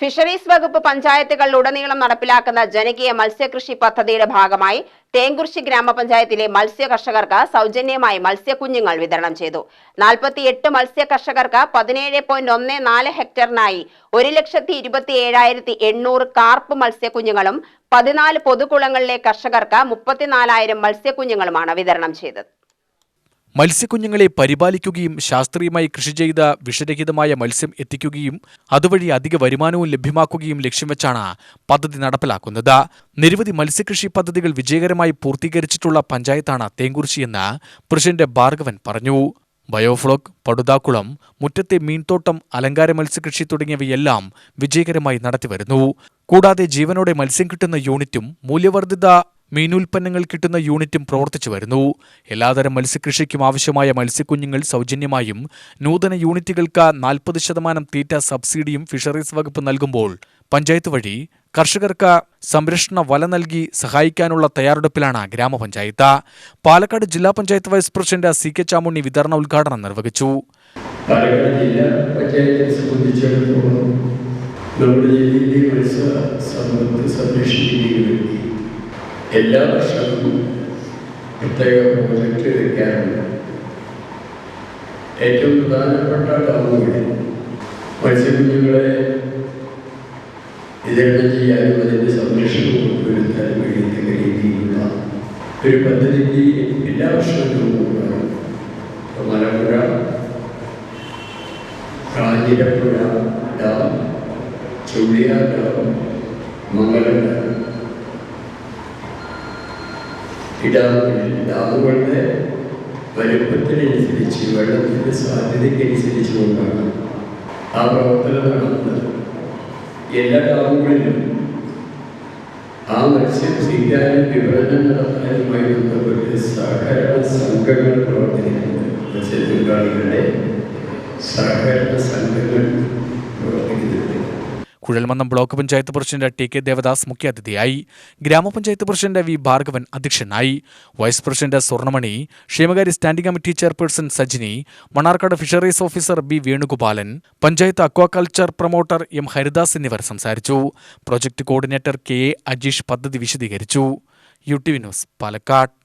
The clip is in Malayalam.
ഫിഷറീസ് വകുപ്പ് പഞ്ചായത്തുകൾ പഞ്ചായത്തുകളിലുടനീളം നടപ്പിലാക്കുന്ന ജനകീയ മത്സ്യകൃഷി പദ്ധതിയുടെ ഭാഗമായി തേങ്കുറിശി ഗ്രാമപഞ്ചായത്തിലെ മത്സ്യ കർഷകർക്ക് സൗജന്യമായി മത്സ്യക്കുഞ്ഞുങ്ങൾ വിതരണം ചെയ്തു. നാൽപ്പത്തിയെട്ട് മത്സ്യ കർഷകർക്ക് പതിനേഴ് പോയിന്റ് ഒന്ന് നാല് ഹെക്ടറിനായി ഒരു ലക്ഷത്തി ഇരുപത്തി ഏഴായിരത്തി എണ്ണൂറ് കാർപ്പ് മത്സ്യക്കുഞ്ഞുങ്ങളും പതിനാല് പൊതുകുളങ്ങളിലെ കർഷകർക്ക് മുപ്പത്തിനാലായിരം മത്സ്യക്കുഞ്ഞുങ്ങളുമാണ് വിതരണം ചെയ്തത്. മത്സ്യക്കുഞ്ഞുങ്ങളെ പരിപാലിക്കുകയും ശാസ്ത്രീയമായി കൃഷി ചെയ്ത വിഷരഹിതമായ മത്സ്യം എത്തിക്കുകയും അതുവഴി അധിക വരുമാനവും ലഭ്യമാക്കുകയും ലക്ഷ്യം വെച്ചാണ് പദ്ധതി നടപ്പിലാക്കുന്നത്. നിരവധി മത്സ്യകൃഷി പദ്ധതികൾ വിജയകരമായി പൂർത്തീകരിച്ചിട്ടുള്ള പഞ്ചായത്താണ് തേങ്കുറിശിയെന്ന് പ്രസിഡന്റ് ഭാർഗവൻ പറഞ്ഞു. ബയോഫ്ലോക്ക് പടുതാക്കുളം മുറ്റത്തെ മീൻതോട്ടം അലങ്കാര മത്സ്യകൃഷി തുടങ്ങിയവയെല്ലാം വിജയകരമായി നടത്തിവരുന്നു. കൂടാതെ ജീവനോടെ മത്സ്യം കിട്ടുന്ന യൂണിറ്റും മൂല്യവർദ്ധിത മീനുൽപ്പന്നങ്ങൾ കിട്ടുന്ന യൂണിറ്റും പ്രവർത്തിച്ചു വരുന്നു. എല്ലാതരം മത്സ്യകൃഷിക്കും ആവശ്യമായ മത്സ്യക്കുഞ്ഞുങ്ങൾ സൗജന്യമായും നൂതന യൂണിറ്റുകൾക്ക് നാൽപ്പത് ശതമാനം തീറ്റ സബ്സിഡിയും ഫിഷറീസ് വകുപ്പ് നൽകുമ്പോൾ പഞ്ചായത്ത് വഴി കർഷകർക്ക് സംരക്ഷണ വല നൽകി സഹായിക്കാനുള്ള തയ്യാറെടുപ്പിലാണ് ഗ്രാമപഞ്ചായത്ത്. പാലക്കാട് ജില്ലാ panchayat vice president C K Chamunni വിതരണ ഉദ്ഘാടനം നിർവഹിച്ചു. പാലക്കാട് ജില്ലാ നമ്മുടെ മത്സ്യ സമ്പത്ത് വേണ്ടി എല്ലാ വർഷവും പ്രത്യേക പ്രോജക്റ്റ് വയ്ക്കാറുണ്ട് ഏറ്റവും പ്രധാനപ്പെട്ട ടൗണുകളിൽ മത്സ്യക്കുഞ്ഞുങ്ങളെ വിതരണം ചെയ്യാനും അതിന്റെ സംരക്ഷണം ഉറപ്പുവരുത്താനും കഴിയുന്ന രീതിയിലുള്ള ഒരു പദ്ധതിക്ക് എല്ലാ വർഷവും Malampuzha Kanjirapuzha dam Chulliyar dam Mangalam dam ഈ ഡാമുകളിൽ ഡാമുകളുടെ വലുപ്പത്തിനനുസരിച്ച് വെള്ളത്തിന്റെ സാധ്യതയ്ക്കനുസരിച്ച് കൊണ്ടാണ് ആ പ്രവർത്തനം നടത്തുന്നത് എല്ലാ ഡാമുകളിലും ആ മത്സ്യം സ്വീകാര്യം വിപണനം നടത്താനുമായി ബന്ധപ്പെട്ട് സഹകരണ സംഘങ്ങൾ പ്രവർത്തിക്കുന്നുണ്ട്. മത്സ്യത്തൊഴിലാളികളുടെ സഹകരണ സംഘങ്ങൾ Kuzhalmannam block panchayat president T K Devadas മുഖ്യാതിഥിയായി. ഗ്രാമപഞ്ചായത്ത് പ്രസിഡന്റ് വി ഭാർഗവൻ അധ്യക്ഷനായി. Vice president Swarnamani ക്ഷേമകാരി standing committee chairperson Sajini Mannarkkad fisheries officer B Venugopalan panchayat aquaculture promoter M Haridas എന്നിവർ സംസാരിച്ചു. Project coordinator K A Ajeesh പദ്ധതി വിശദീകരിച്ചു. U T news Palakkad.